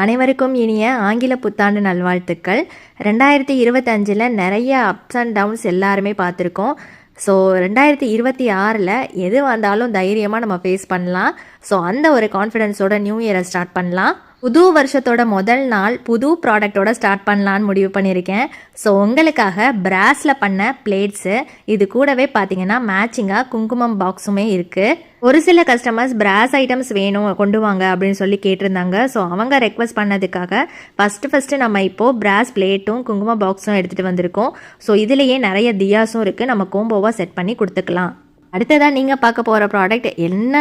அனைவருக்கும் இனிய ஆங்கில புத்தாண்டு நல்வாழ்த்துக்கள். ரெண்டாயிரத்தி இருபத்தஞ்சில் நிறைய அப்ஸ் அண்ட் டவுன்ஸ் எல்லாருமே பார்த்துருக்கோம். ஸோ ரெண்டாயிரத்தி இருபத்தி ஆறில் எது வந்தாலும் தைரியமாக நம்ம ஃபேஸ் பண்ணலாம். ஸோ அந்த ஒரு கான்ஃபிடென்ஸோட நியூ இயரை ஸ்டார்ட் பண்ணலாம். புது வருஷத்தோட முதல் நாள் புது ப்ராடக்டோட ஸ்டார்ட் பண்ணலான்னு முடிவு பண்ணியிருக்கேன். ஸோ உங்களுக்காக பிராஸில் பண்ண பிளேட்ஸு இது கூடவே பார்த்தீங்கன்னா மேட்சிங்காக குங்குமம் பாக்ஸுமே இருக்குது ஒரு சில கஸ்டமர்ஸ் பிராஸ் ஐட்டம்ஸ் வேணும் கொண்டு வாங்க அப்படின்னு சொல்லி கேட்டிருந்தாங்க. ஸோ அவங்க ரெக்வஸ்ட் பண்ணதுக்காக ஃபஸ்ட்டு ஃபஸ்ட்டு நம்ம இப்போது பிராஸ் பிளேட்டும் குங்குமம் பாக்ஸும் எடுத்துகிட்டு வந்திருக்கோம். ஸோ இதுலேயே நிறைய தியாஸும் இருக்குது நம்ம கோம்போவாக செட் பண்ணி கொடுத்துக்கலாம். அடுத்ததாக நீங்கள் பார்க்க போகிற ப்ராடக்ட் என்ன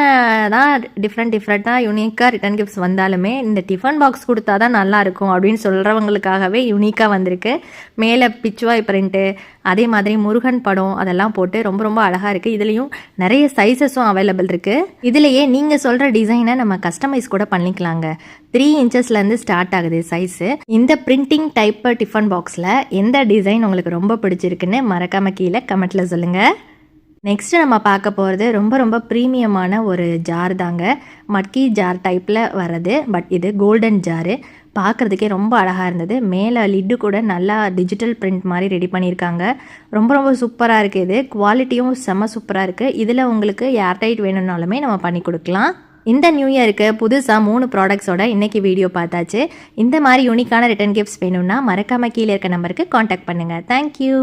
தான் டிஃப்ரெண்ட் டிஃப்ரெண்ட்டாக யூனிக்காக ரிட்டன் கிஃப்ட்ஸ் வந்தாலுமே இந்த டிஃபன் பாக்ஸ் கொடுத்தா தான் நல்லாயிருக்கும் அப்படின்னு சொல்கிறவங்களுக்காகவே யூனிக்காக வந்திருக்கு. மேலே பிச்சுவாய் பிரிண்ட்டு அதே மாதிரி முருகன் படம் அதெல்லாம் போட்டு ரொம்ப ரொம்ப அழகாக இருக்குது இதுலேயும் நிறைய சைஸஸும் அவைலபிள் இருக்குது இதுலேயே நீங்கள் சொல்கிற டிசைனை நம்ம கஸ்டமைஸ் கூட பண்ணிக்கலாங்க. த்ரீ இன்ச்சஸ்லேருந்து ஸ்டார்ட் ஆகுது சைஸு இந்த பிரிண்டிங் டைப் டிஃபன் பாக்ஸில் எந்த டிசைன் உங்களுக்கு ரொம்ப பிடிச்சிருக்குன்னு மறக்காம கீழே கமெண்ட்டில் சொல்லுங்கள் நெக்ஸ்ட் நம்ம பார்க்க போகிறது ரொம்ப ரொம்ப ப்ரீமியமான ஒரு ஜார் தாங்க. மட்கி ஜார் டைப்பில் வர்றது. பட் இது கோல்டன் ஜாரு பார்க்குறதுக்கே ரொம்ப அழகாக இருந்தது. மேலே லிட்டு கூட நல்லா டிஜிட்டல் பிரிண்ட் மாதிரி ரெடி பண்ணியிருக்காங்க. ரொம்ப ரொம்ப சூப்பராக இருக்குது இது. குவாலிட்டியும் செம்ம சூப்பராக இருக்குது இதில் உங்களுக்கு ஏர்டைட் வேணும்னாலுமே நம்ம பண்ணி கொடுக்கலாம். இந்த நியூ இயருக்கு புதுசாக மூணு ப்ராடக்ட்ஸோட இன்றைக்கி வீடியோ பார்த்தாச்சு. இந்த மாதிரி யூனிக்கான ரிட்டன் கிஃப்ட்ஸ் வேணும்னா மறக்காமல் கீழே இருக்க நம்பருக்கு காண்டாக்ட் பண்ணுங்கள் தேங்க்யூ